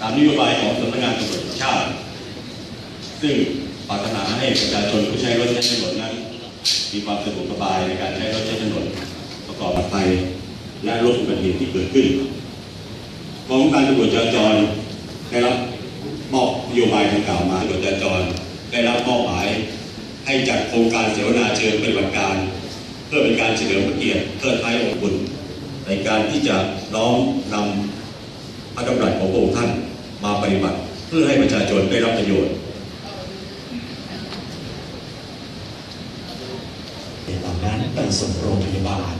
ตามนโยบายของสำนักงานตำรวจแห่งชาติ ซึ่งปรารถนาให้ประชาชนผู้ใช้รถใช้ถนนนั้น มีความสะดวกสบายในการใช้รถใช้ถนนประกอบไปและลดอุบัติเหตุที่เกิดขึ้นกองการตำรวจจราจรได้รับมอบนโยบายดังกล่าวมาตำรวจจราจรได้รับมอบหมายให้จัดโครงการเสวนาเชิงปฏิบัติการ เพื่อเป็นการเฉลิมพระเกียรติเทิดท้ายองคุณในการที่จะน้อมนำพระดำรัสของพระองค์ท่าน มาปฏิบัติเพื่อให้ประชาชนได้รับประโยชน์เหล่านั้นไปส่งโรงพยาบาล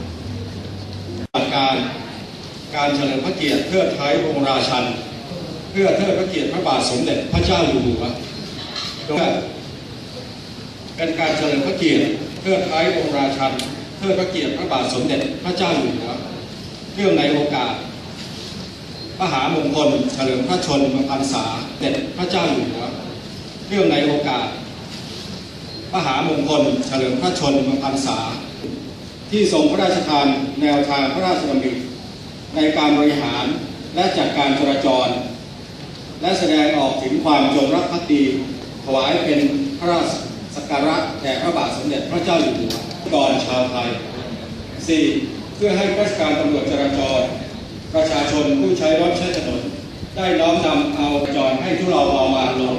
การการเฉลิมพระเกียรติเทิดท้ายองราชัน เพื่อเทิดพระเกียรติพระบาทสมเด็จพระเจ้าอยู่หัวโดยเป็นการเฉลิมพระเกียรติเทิดท้ายองราชันเทิดพระเกียรติพระบาทสมเด็จพระเจ้าอยู่หัวเรื่องในโอกาส มหามงคลเฉลิมพระชนมพรรษาเด็จพระเจ้าอยู่หัวเรื่องในโอกาสมหามงคลเฉลิมพระชนมพรรษา ที่ทรงพระราชทานแนวทางพระราชดำริในการบริหารและจัดการจราจร และแสดงออกถึงความจงรักภักดีถวายเป็นพระราชสักการะแด่พระบาทสมเด็จพระเจ้าอยู่หัวก่อนชาวไทย 4. เพื่อให้ราชการตำรวจ ประชาชนผู้ใช้รถใช้ถนน ได้น้อมนำเอาจราจรให้ทุเราเบาบางลง